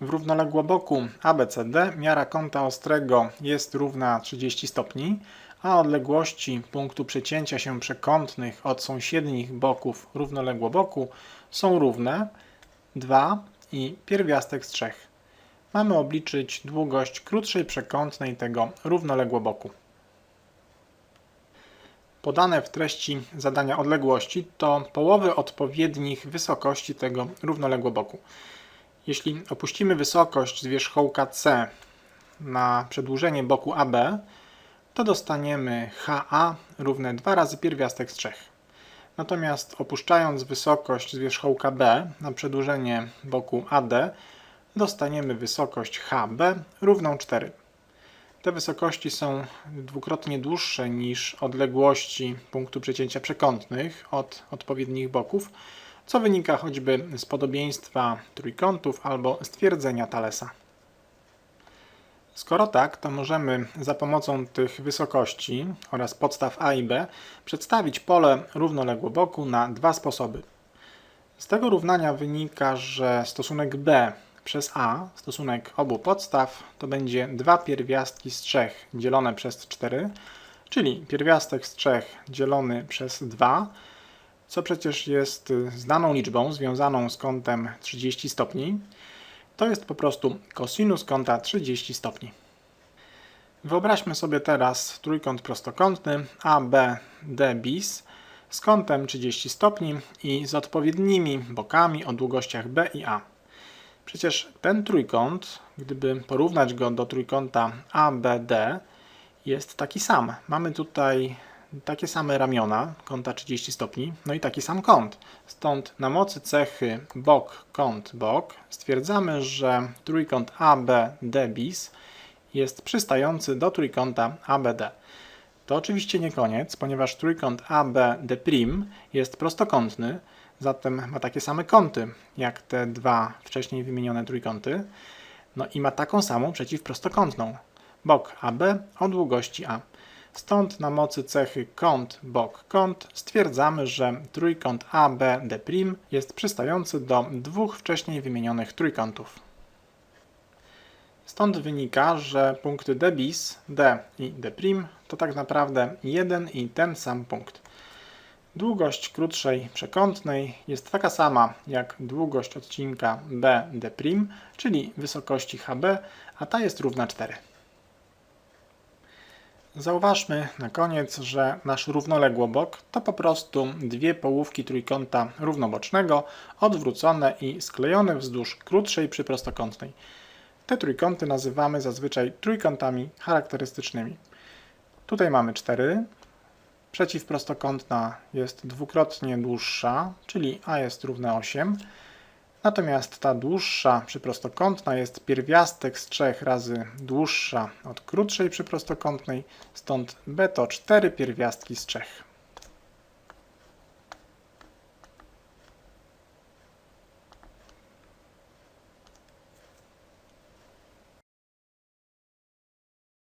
W równoległoboku ABCD miara kąta ostrego jest równa 30 stopni, a odległości punktu przecięcia się przekątnych od sąsiednich boków równoległoboku są równe 2 i pierwiastek z 3. Mamy obliczyć długość krótszej przekątnej tego równoległoboku. Podane w treści zadania odległości to połowy odpowiednich wysokości tego równoległoboku. Jeśli opuścimy wysokość z wierzchołka C na przedłużenie boku AB, to dostaniemy HA równe 2 razy pierwiastek z 3. Natomiast opuszczając wysokość z wierzchołka B na przedłużenie boku AD, dostaniemy wysokość HB równą 4. Te wysokości są dwukrotnie dłuższe niż odległości punktu przecięcia przekątnych od odpowiednich boków, co wynika choćby z podobieństwa trójkątów albo stwierdzenia Thalesa. Skoro tak, to możemy za pomocą tych wysokości oraz podstaw A i B przedstawić pole równoległoboku na dwa sposoby. Z tego równania wynika, że stosunek B przez A, stosunek obu podstaw, to będzie 2 pierwiastki z 3 dzielone przez 4, czyli pierwiastek z 3 dzielony przez 2, co przecież jest znaną liczbą związaną z kątem 30 stopni. To jest po prostu kosinus kąta 30 stopni. Wyobraźmy sobie teraz trójkąt prostokątny ABD bis z kątem 30 stopni i z odpowiednimi bokami o długościach B i A. Przecież ten trójkąt, gdyby porównać go do trójkąta ABD, jest taki sam. Mamy tutaj takie same ramiona kąta 30 stopni, no i taki sam kąt. Stąd na mocy cechy bok, kąt, bok stwierdzamy, że trójkąt ABD bis jest przystający do trójkąta ABD. To oczywiście nie koniec, ponieważ trójkąt ABD' jest prostokątny, zatem ma takie same kąty jak te dwa wcześniej wymienione trójkąty, no i ma taką samą przeciwprostokątną. Bok AB o długości A. Stąd na mocy cechy kąt, bok, kąt stwierdzamy, że trójkąt ABD' jest przystający do dwóch wcześniej wymienionych trójkątów. Stąd wynika, że punkty D bis, D i D' to tak naprawdę jeden i ten sam punkt. Długość krótszej przekątnej jest taka sama jak długość odcinka BD', czyli wysokości HB, a ta jest równa 4. Zauważmy na koniec, że nasz równoległobok to po prostu dwie połówki trójkąta równobocznego odwrócone i sklejone wzdłuż krótszej przyprostokątnej. Te trójkąty nazywamy zazwyczaj trójkątami charakterystycznymi. Tutaj mamy 4. Przeciwprostokątna jest dwukrotnie dłuższa, czyli a jest równe 8. Natomiast ta dłuższa przyprostokątna jest pierwiastek z 3 razy dłuższa od krótszej przyprostokątnej, stąd b to 4 pierwiastki z 3.